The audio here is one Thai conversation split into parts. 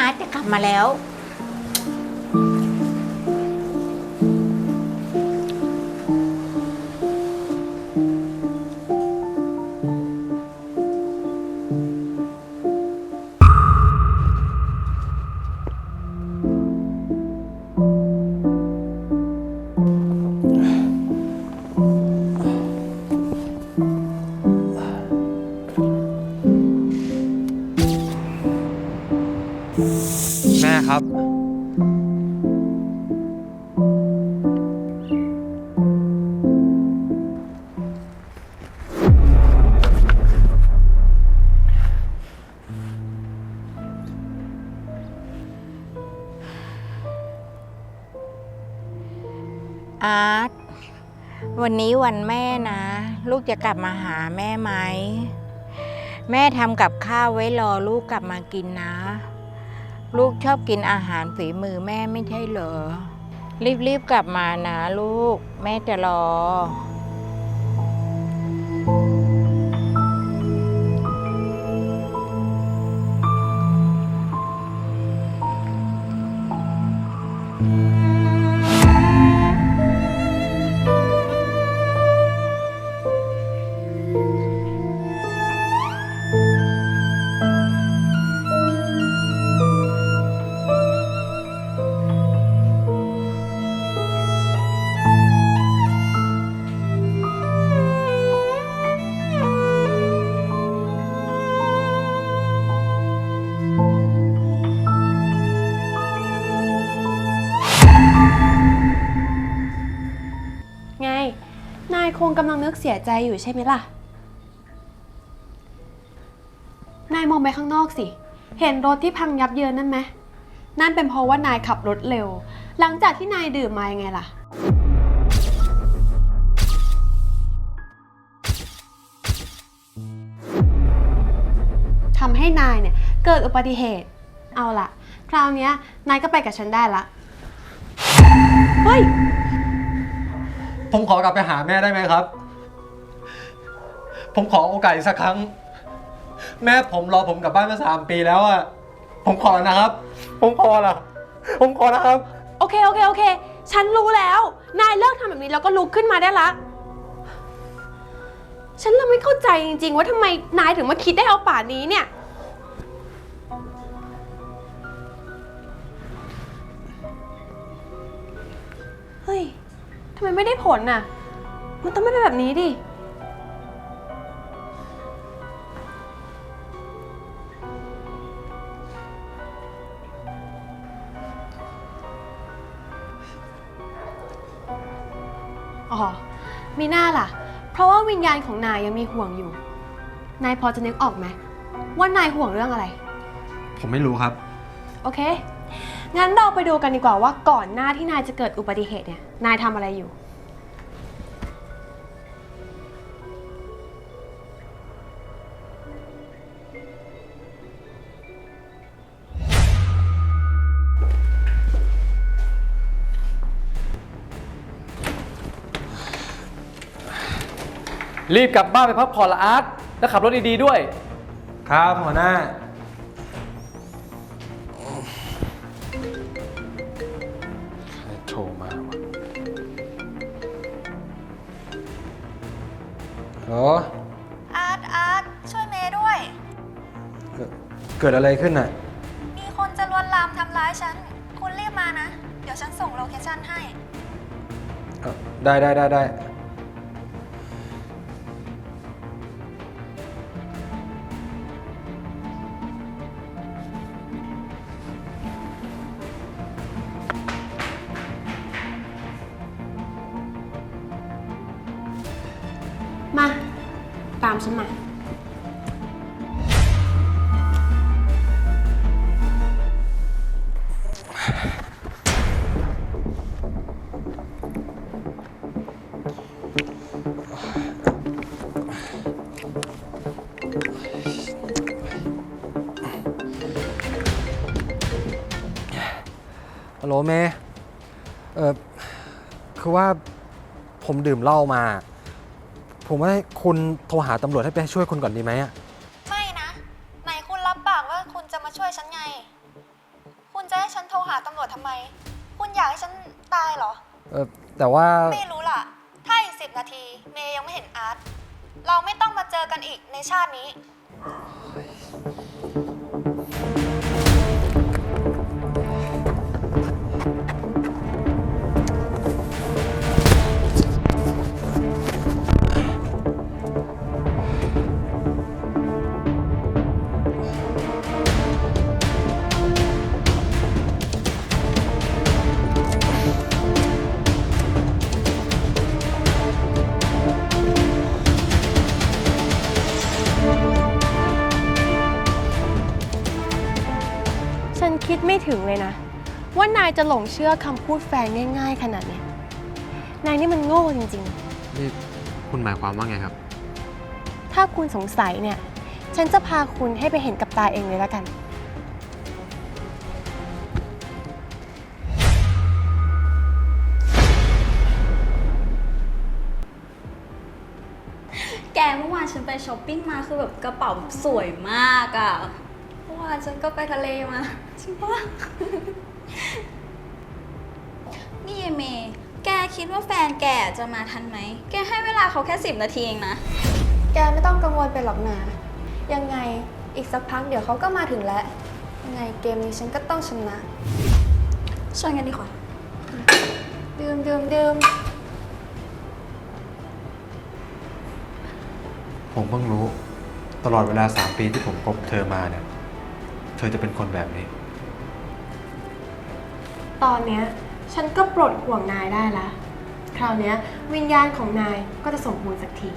อาร์ตจะกลับมาแล้ว วันนี้วันแม่นะ ลูกจะกลับมาหาแม่ไหม แม่ทำกับข้าวไว้รอลูกกลับมากินนะ ลูกชอบกินอาหารฝีมือแม่ไม่ใช่เหรอ รีบๆกลับมานะลูก แม่จะรอ งกำลังนึกเสียใจอยู่ใช่ไหมล่ะ นายมองไปข้างนอกสิ เห็นรถที่พังยับเยินนั่นไหม นั่นเป็นเพราะว่านายขับรถเร็ว หลังจากที่นายดื่มมายังไงล่ะ ทำให้นายเนี่ยเกิดอุบัติเหตุ เอาล่ะ คราวเนี้ยนายก็ไปกับฉันได้ละ เฮ้ย ผมขอกลับไปหาแม่ได้ไหมครับ ผมขอโอกาสอีกสักครั้ง แม่ผมรอผมกลับบ้านมาสามปีแล้วอะผมขอนะครับ ผมขอละผมขอนะครับ โอเค โอเค โอเค ฉันรู้แล้ว นายเลิกทำแบบนี้แล้วก็ลุกขึ้นมาได้ละ ฉันเลยไม่เข้าใจจริง ๆ ว่าทำไมนายถึงมาคิดได้เอาป่านนี้เนี่ย เฮ้ยำไมไม่ได้ผลน่ะ มันต้องไม่เป็นแบบนี้ดิ อ๋อ มีหน้าล่ะ เพราะว่าวิญญาณของนายยังมีห่วงอยู่ นายพอจะนึกออกไหมว่านายห่วงเรื่องอะไร ผมไม่รู้ครับ โอเค งั้นเราไปดูกันดีกว่าว่าก่อนหน้าที่นายจะเกิดอุบัติเหตุเนี่ย นายทำอะไรอยู่ รีบกลับบ้านไปพักผ่อนละอาร์ตแล้วขับรถดีๆด้วย ครับหัวหน้า เหรอ อาร์ตอาร์ตช่วยเมย์ด้วยเกิดเกิดอะไรขึ้นน่ะ มีคนจะลวนลามทำร้ายฉัน คุณรีบมานะ เดี๋ยวฉันส่งโลเคชั่นให้เอ่อได้ได้ได้ได้ มา ตามฉันมา ฮัลโหลเมย์เออคือว่าผมดื่มเหล้ามา ผมว่าคุณโทรหาตำรวจให้ไปช่วยคุณก่อนดีไหมอะไม่นะ ไหนคุณรับปากว่าคุณจะมาช่วยฉันไง คุณจะให้ฉันโทรหาตำรวจทำไม คุณอยากให้ฉันตายเหรอ เออแต่ว่าไม่รู้ล่ะ ถ้าอีกสิบนาที เมย์ยังไม่เห็นอาร์ต เราไม่ต้องมาเจอกันอีกในชาตินี้ ถึงเลยนะ ว่านายจะหลงเชื่อคำพูดแฟนง่ายๆขนาดเนี้ยนายนี่มันโง่จริงนี่คุณหมายความว่าไงครับ ๆ ถ้าคุณสงสัยเนี่ย ฉันจะพาคุณให้ไปเห็นกับตาเองเลยแล้วกัน แกเมื่อวานฉันไปช้อปปิ้งมาคือแบบกระเป๋าสวยมากอะ่ะเมื่อ วานฉันก็ไปทะเลมาจริงปะนี่ยายเมย์แกคิดว่าแฟนแกจะมาทันไหม แกให้เวลาเขาแค่สิบนาทีเองนะ แกไม่ต้องกังวลไปหรอกนะ ยังไงอีกสักพักเดี๋ยวเขาก็มาถึงแล้ว ยังไงเกมนี้ฉันก็ต้องชนะชวนกันดีกว่าดื่มดื่มดื่มผมเพิ่งรู้ ตลอดเวลา 3 ปีที่ผมคบเธอมาเนี่ย เธอจะเป็นคนแบบนี้ ตอนเนี้ยฉันก็ปลดห่วงนายได้ละ คราวเนี้ยวิญญาณของนายก็จะสมบูรณ์สักที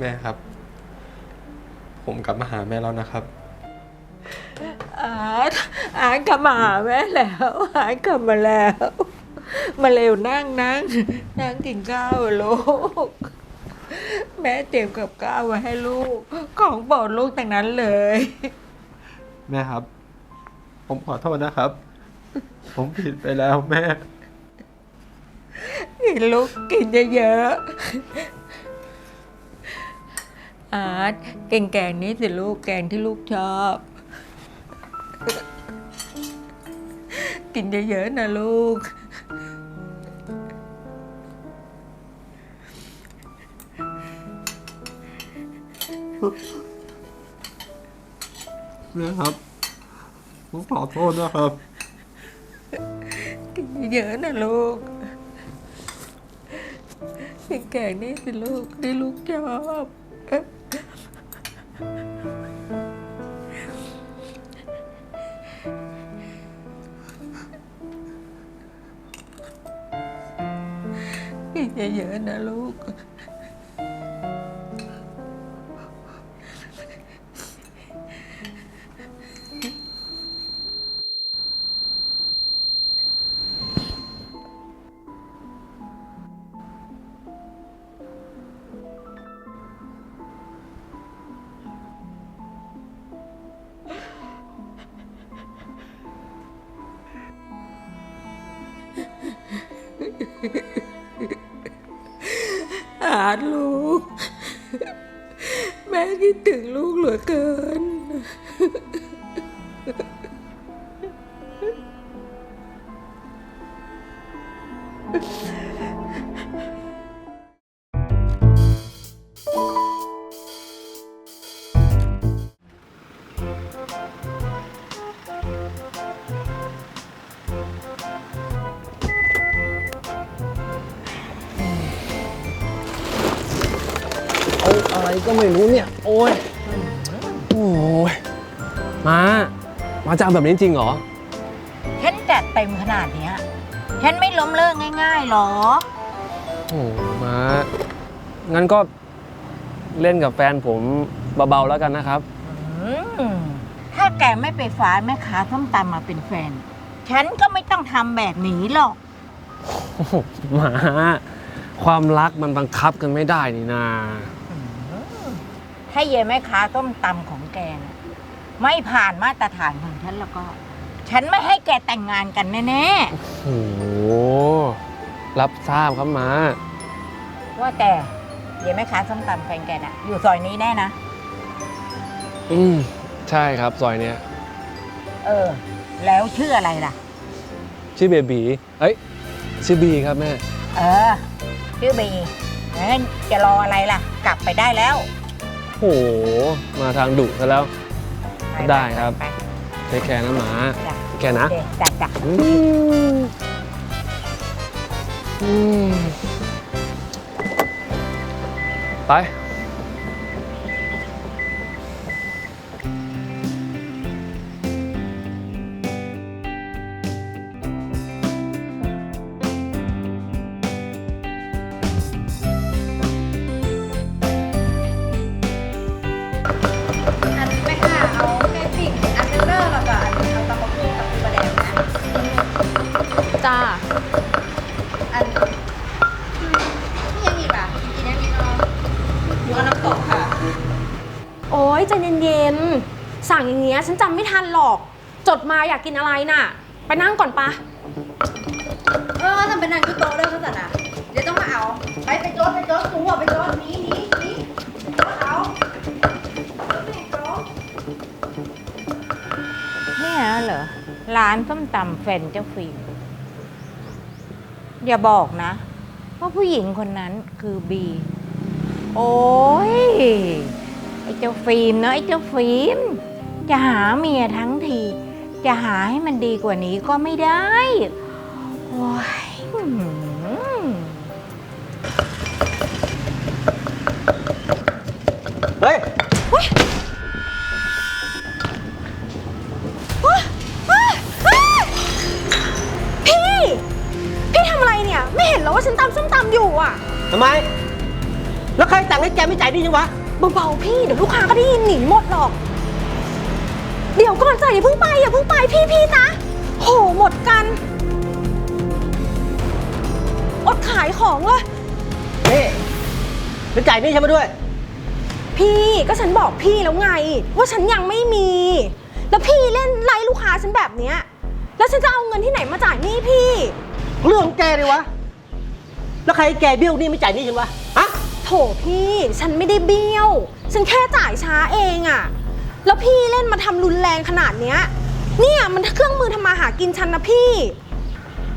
แม่ครับ ผมกลับมาหาแม่แล้วนะครับ อาร์ตอาร์ตกลับมาหาแม่แล้วอาร์ตกลับมาแล้ว มาเร็วนั่งนั่งนั่งกินข้าวอะลูก แม่เตรียมกับข้าวไว้ให้ลูก ของโปรดลูกแต่งนั้นเลย แม่ครับ ผมขอโทษนะครับ ผมผิดไปแล้วแม่ กินลูกกินเยอะๆ อาร์ตเก่งแกงนี้สิลูกแกงที่ลูกชอบ กินเยอะๆนะลูกแม่ครับผมขอโทษนะครับ กินเยอะๆนะลูกกินแกงนี่สิลูกที่ลูกชอบ อาลูก แม่คิดถึงลูกเหลือเกิน อาอะไรก็ไม่รู้เนี่ย โอ้ยโอ้ยมามาจะเอาแบบนี้จริงเหรอ ฉันจัดเต็มขนาดเนี้ย ฉันไม่ล้มเลิกง่ายๆหรอ โอ้มางั้นก็เล่นกับแฟนผมเบาๆแล้วกันนะครับ อืม ถ้าแกไม่ไปฟ้าแม่ค้าส้มตำมาเป็นแฟน ฉันก็ไม่ต้องทำแบบนี้หรอก โอ้โหมา ความรักมันบังคับกันไม่ได้นี่นา ถ้าเย่แม่ค้าต้มตำของแกนะไม่ผ่านมาตรฐานของฉันแล้วก็ ฉันไม่ให้แกแต่งงานกันแน่โอ้โหรับทราบครับมาๆว่าแต่เย่แม่ค้าส้มตำแฟนแกน่ะ อยู่ซอยนี้แน่นะ อืมใช่ครับซอยเนี้ยเออ แล้วชื่ออะไรล่ะ ชื่อเบบีเอ้ยชื่อบีครับแม่ เออ ชื่อบีงั้นจะรออะไรล่ะ กลับไปได้แล้ว โอ้โห มาทางดุซะแล้วปได้ครับไปเทคแคร์นะหมาจ้ะเทคแคร์นะเด็กจัดจ้ะอืมอืมไป สั่งอย่างเงี้ยฉันจำไม่ทันหรอก จดมาอยากกินอะไรน่ะ ไปนั่งก่อนปะ เออทำเป็นนางกุโตะเด้อเขาสันอะ เดี๋ยวต้องมาเอา ไปไปโจดไปโจดสูงหัวไปโจดหนี้นี้นี้โจดเอาโจดไปโจดเนี่ยเหรอร้านส้มตำแฟนเจ้าฟิล์มอย่าบอกนะ ว่าผู้หญิงคนนั้นคือบี โอ้ยไอ้เจ้าฟิล์มเนอะไอ้เจ้าฟิล์ม จะหาเมียทั้งที จะหาให้มันดีกว่านี้ก็ไม่ได้โอ้ยอื้อหือเฮ้ย พี่ พี่ทำอะไรเนี่ย ไม่เห็นเหรอว่าฉันตำส้มตำอยู่อะ ทำไม แล้วใครสั่งให้แกไม่จ่ายหนี่ยังวะ เบาๆพี่ เดี๋ยวลูกค้าก็ได้ยินหนีหมดหรอก เดี๋ยวก่อนจ้ะอย่าเพิ่งไปอย่าเพิ่งไปพี่พี่นะ โหหมดกัน อดขายของเลยนี่ไปจ่ายหนี่ฉันมาด้วย พี่ก็ฉันบอกพี่แล้วไง ว่าฉันยังไม่มี แล้วพี่เล่นไล่ลูกค้าฉันแบบเนี้ยแล้วฉันจะเอาเงินที่ไหนมาจ่ายหนี้พี่ เรื่องของแกเลยวะ แล้วใครให้แกเบี้ยวหนี่ไม่จ่ายหนี่ฉันวะ ฮะ โถพี่ ฉันไม่ได้เบี้ยว ฉันแค่จ่ายช้าเองอะ แล้วพี่เล่นมาทำรุนแรงขนาดเนี้ย เนี่ยมันเครื่องมือทำมาหากินฉันนะพี่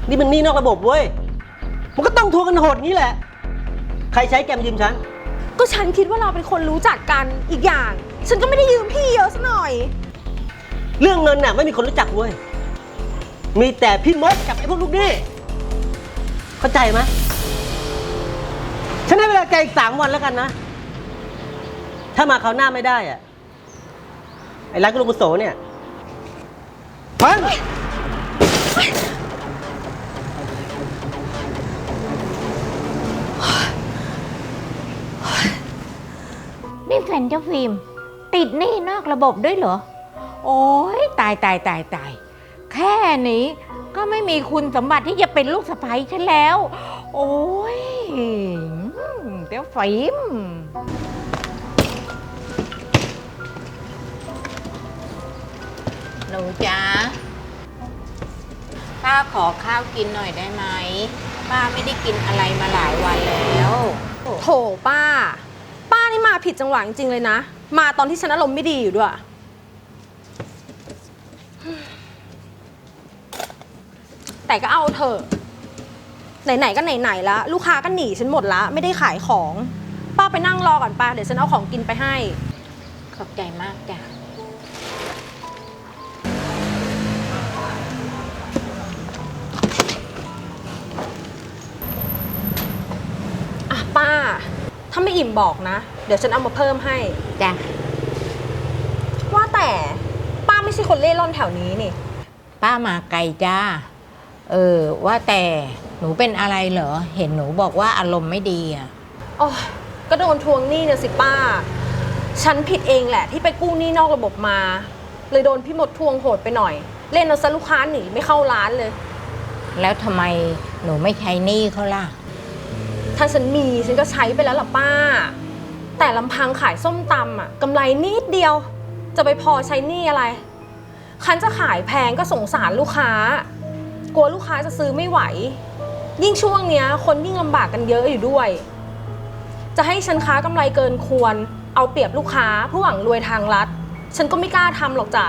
นี่มันหนี่นอกระบบเว้ย มันก็ต้องทวงกันโหดงี้แหละ ใครใช้แกมายืมฉัน ก็ฉันคิดว่าเราเป็นคนรู้จักกันอีกอย่าง ฉันก็ไม่ได้ยืมพี่เยอะซะหน่อย เรื่องเงินน่ะไม่มีคนรู้จักเว้ย มีแต่พี่มดกับไอ้พวกลูกหนี้เข้าใจไหมฉันให้เวลาแกอีกสามวันแล้วกันนะ ถ้ามาคราวหน้าไม่ได้อะ ไอ้ร้านกุลกุโสเนี่ยฟังนี่แฟนเจ้าฟิล์มติดหนี้นอกระบบด้วยเหรอ โอ้ยตายตายตายตายแค่นี้ก็ไม่มีคุณสมบัติที่จะเป็นลูกสะใภ้ฉันแล้ว โอ้ยเจ้าฟิล์ม หนูจ๊ะป้าขอข้าวกินหน่อยได้ไหมป้าไม่ได้กินอะไรมาหลายวันแล้วโถป้า ป้านี่มาผิดจังหวะจริงๆเลยนะ มาตอนที่ฉันอารมณ์ไม่ดีอยู่ด้วย แต่ก็เอาเถอะ ไหนๆก็ไหนๆละลูกค้าก็หนีฉันหมดละ ไม่ได้ขายของ ป้าไปนั่งรอก่อนป้าเดี๋ยวฉันเอาของกินไปให้ ขอบใจมากจ้ะอะ ถ้าไม่อิ่มบอกนะ เดี๋ยวฉันเอามาเพิ่มให้ จ้ะว่าแต่ป้าไม่ใช่คนเล่ร่อนแถวนี้นี่ ป้ามาไกลจ้า เออ ว่าแต่หนูเป็นอะไรเหรอ เห็นหนูบอกว่าอารมณ์ไม่ดีอะ โอ้ยก็โดนทวงหนี้เนี่ยสิป้า ฉันผิดเองแหละที่ไปกู้หนี้นอกระบบมา เลยโดนพี่หมดทวงโหดไปหน่อย เล่นเอาซะลูกค้าหนีไม่เข้าร้านเลย แล้วทำไมหนูไม่ใช้หนี้เขาล่ะ ถ้าฉันมีฉันก็ใช้ไปแล้วล่ะป้า แต่ลำพังขายส้มตำอะกำไรนิดเดียว จะไปพอใช้หนี้อะไรคันจะขายแพงก็สงสารลูกค้า กลัวลูกค้าจะซื้อไม่ไหว ยิ่งช่วงเนี้ย คนยิ่งลำบากกันเยอะอยู่ด้วย จะให้ฉันค้ากำไรเกินควร เอาเปรียบลูกค้าเพื่อหวังรวยทางรัฐ ฉันก็ไม่กล้าทำหรอกจ้ะ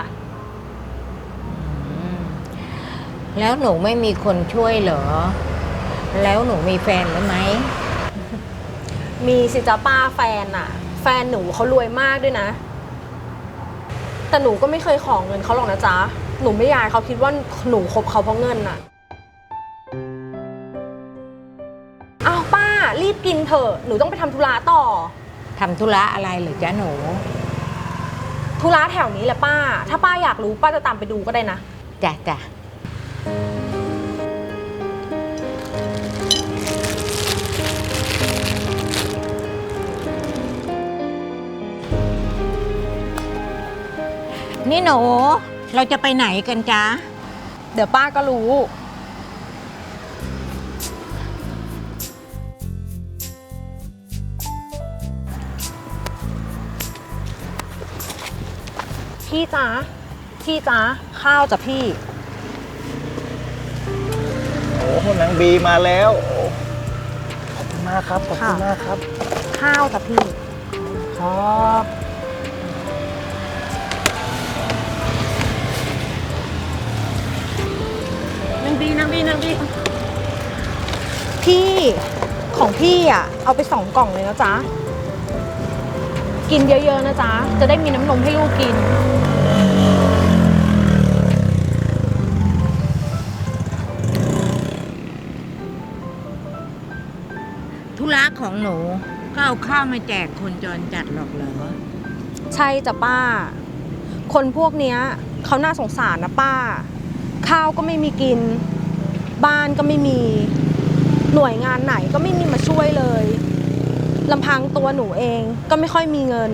แล้วหนูไม่มีคนช่วยเหรอ แล้วหนูมีแฟนหรือไหม มีสิจ้าป้าแฟนอะแฟนหนูเขารวยมากด้วยนะ แต่หนูก็ไม่เคยขอเงินเขาหรอกนะจ๊ะ หนูไม่อยากให้เขาคิดว่าหนูคบเขาเพราะเงินอะอ้าวป้ารีบกินเถอะ หนูต้องไปทำธุระต่อ ทำธุระอะไรเหรือจ๊ะหนู ธุระแถวนี้แหละป้า ถ้าป้าอยากรู้ป้าจะตามไปดูก็ได้นะ จ้ะจ้ะ นี่หนู เราจะไปไหนกันจ๊ะ เดี๋ยวป้าก็รู้ พี่จ๊ะพี่จ๊ะข้าวจ้ะพี่ โอ้โหนางบีมาแล้วโอ้ขอบคุณมากครับ ขอบคุณค่ะ มากครับ ข้าวจ้ะพี่ ครับ บีนางบีนางบีพี่ของพี่อะ เอาไปสองกล่องเลยนะจ๊ะ กินเยอะๆนะจ๊ะ จะได้มีน้ำนมให้ลูกกิน ธุระของหนูก็เอาข้าวมาแจกคนจรจัดหรอกเหรอ ใช่จ้ะป้า คนพวกเนี้ยเขาน่าสงสารนะป้า ข้าวก็ไม่มีกิน บ้านก็ไม่มี หน่วยงานไหนก็ไม่มีมาช่วยเลยลำพังตัวหนูเองก็ไม่ค่อยมีเงิน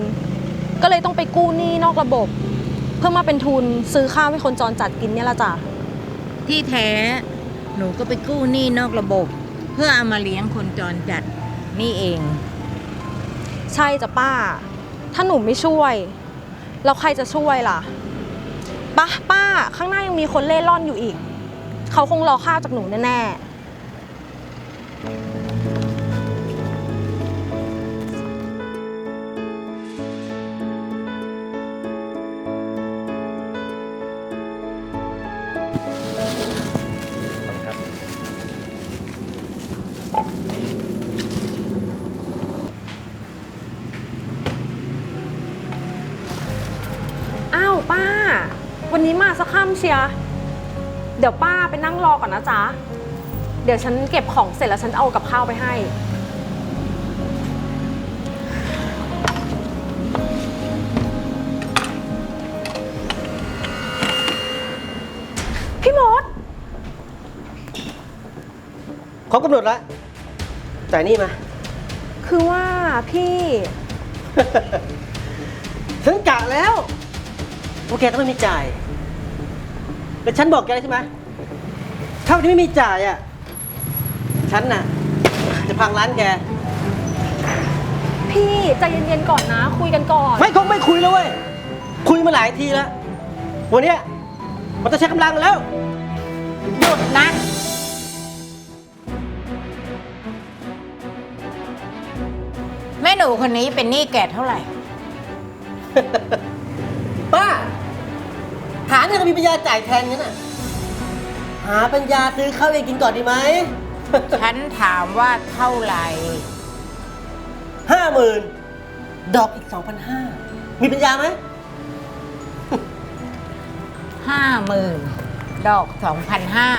ก็เลยต้องไปกู้หนี้นอกระบบ เพื่อมาเป็นทุนซื้อข้าวให้คนจรจัดกินเนี่ยละจ้ะที่แท้หนูก็ไปกู้หนี้นอกระบบ เพื่อเอามาเลี้ยงคนจรจัดนี่เอง ใช่จ้ะป้า ถ้าหนูไม่ช่วย แล้วใครจะช่วยล่ะ ป้าป้า ข้างหน้ายังมีคนเล่ร่อนอยู่อีก เขาคงรอข้าวจากหนูแน่ๆ ค่ำเชียร์เดี๋ยวป้าไปนั่งรอก่อนนะจ๊ะ เดี๋ยวฉันเก็บของเสร็จแล้วฉันเอากับข้าวไปให้ พี่มดครบกำหนดแล้วจ่ายหนี่มา คือว่าพี่ ฉันกะแล้วว่าแกต้องไม่มีจ่าย แต่ฉันบอกแกแล้วใช่ไหมถ้าวันนี้ไม่มีจ่ายอะ ฉันน่ะ จะพังร้านแก พี่ใจเย็นๆก่อนนะ คุยกันก่อน ไม่คงไม่คุยแล้วเว้ย คุยมาหลายทีแล้ว วันเนี้ยมันต้องใช้กำลังแล้ว หยุดนะ แม่หนูคนนี้เป็นหนี้แกเท่าไหร่ป้า หาเนี่ยก็มีปัญญาจ่ายแทนงั้นน่ะ หาปัญญาซื้อข้าวเองกินก่อนดีไหม ฉันถามว่าเท่าไหร่ ห้าหมื่นดอกอีกสองพันห้ามีปัญญาไหม ห้าหมื่นดอกสองพันห้า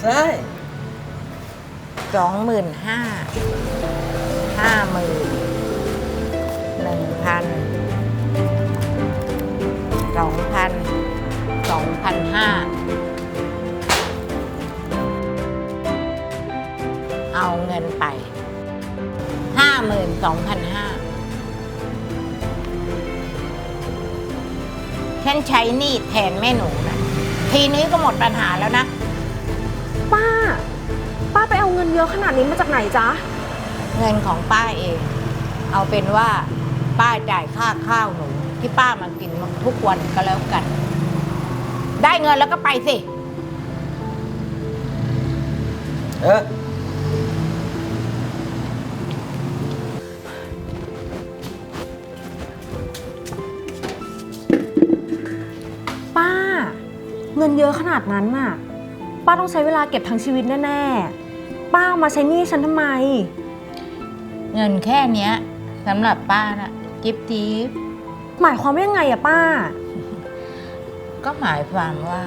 ใช่ สองหมื่นห้าห้าหมื่นหนึ่งพันสองพัน สองพันห้าเอาเงินไปห้าหมื่นสองพันห้าฉันใช้หนี้แทนแม่หนูนะทีนี้ก็หมดปัญหาแล้วนะ ป้า ป้าไปเอาเงินเยอะขนาดนี้มาจากไหนจ๊ะ เงินของป้าเอง เอาเป็นว่าป้าจ่ายค่าข้าวหนูที่ป้ามากินทุกวันก็แล้วกัน ได้เงินแล้วก็ไปสิ เออ ป้า เงินเยอะขนาดนั้นน่ะ ป้าต้องใช้เวลาเก็บทั้งชีวิตแน่ๆ ป้าเอามาใช้หนี้ฉันทำไม เงินแค่เนี้ยสำหรับป้านะจิบจิบหมายความว่ายังไงอะป้า ก็หมายความว่า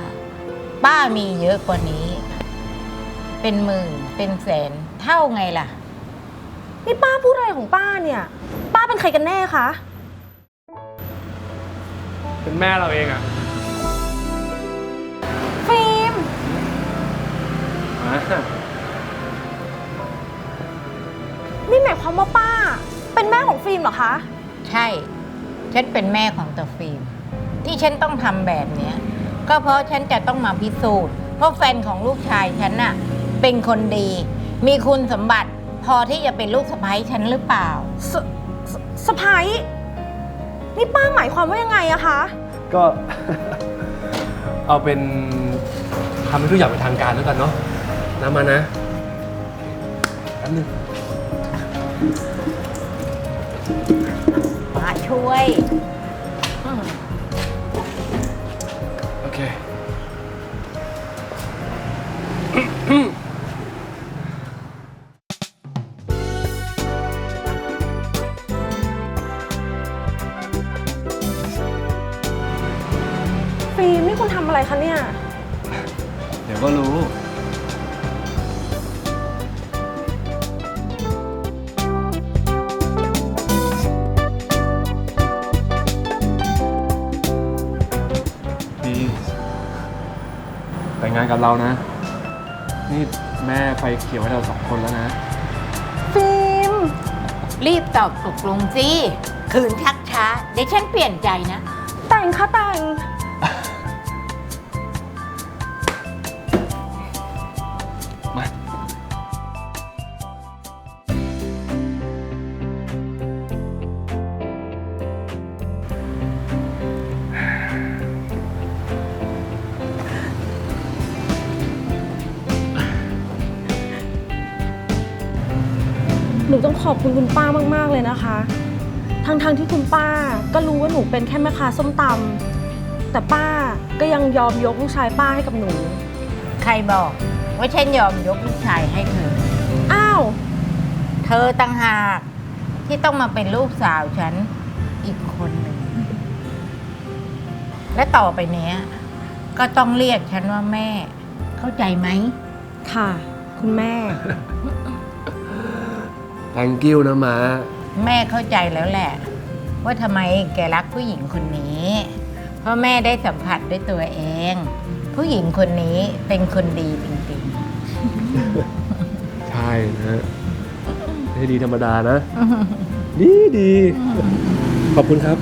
ป้ามีเยอะกว่านี้ เป็นหมื่นเป็นแสนเท่าไงล่ะ นี่ป้าพูดอะไรของป้าเนี่ย ป้าเป็นใครกันแน่คะ เป็นแม่เราเองอะฟิล์มมานี่หมายความว่าป้า เป็นแม่ของฟิล์มเหรอคะ ใช่ ฉันเป็นแม่ของตาฟิล์ม ที่ฉันต้องทำแบบเนี้ย ก็เพราะฉันจะต้องมาพิสูจน์ เพราะแฟนของลูกชายฉันน่ะ เป็นคนดี มีคุณสมบัติพอที่จะเป็นลูกสะใภ้ฉันหรือเปล่า สสสะพายนี่ป้าหมายความว่ายังไงอะคะ ก็ เอาเป็นทำให้ทุกอย่างเป็นทางการแล้วกันเนาะนะมานะแป๊บนึงมาช่วย เรานะ นี่แม่ไฟเขียวให้เราสองคนแล้วนะ ฟิล์มรีบตอบตกลงสิ คืนชักช้า เดี๋ยวฉันเปลี่ยนใจนะ แต่งค่ะแต่ง องขอบคุณคุณป้ามากๆเลยนะคะ ทั้งๆที่คุณป้าก็รู้ว่าหนูเป็นแค่แม่ค้าส้มตำแต่ป้าก็ยังยอมยกลูกชายป้าให้กับหนู ใครบอกว่าฉันยอมยกลูกชายให้เธอ อ้าว เธอตั้งหากที่ต้องมาเป็นลูกสาวฉันอีกคนหนึ่ง และต่อไปเนี้ย ก็ต้องเรียกฉันว่าแม่ เข้าใจไหม ค่ะ คุณแม่ thank you นะมาแม่เข้าใจแล้วแหละ ว่าทำไมแกรักผู้หญิงคนนี้ เพราะแม่ได้สัมผัสด้วยตัวเอง ผู้หญิงคนนี้เป็นคนดีจริงใช่นะไม่ใช่ดีธรรมดานะ ดีดี ขอบคุณครับ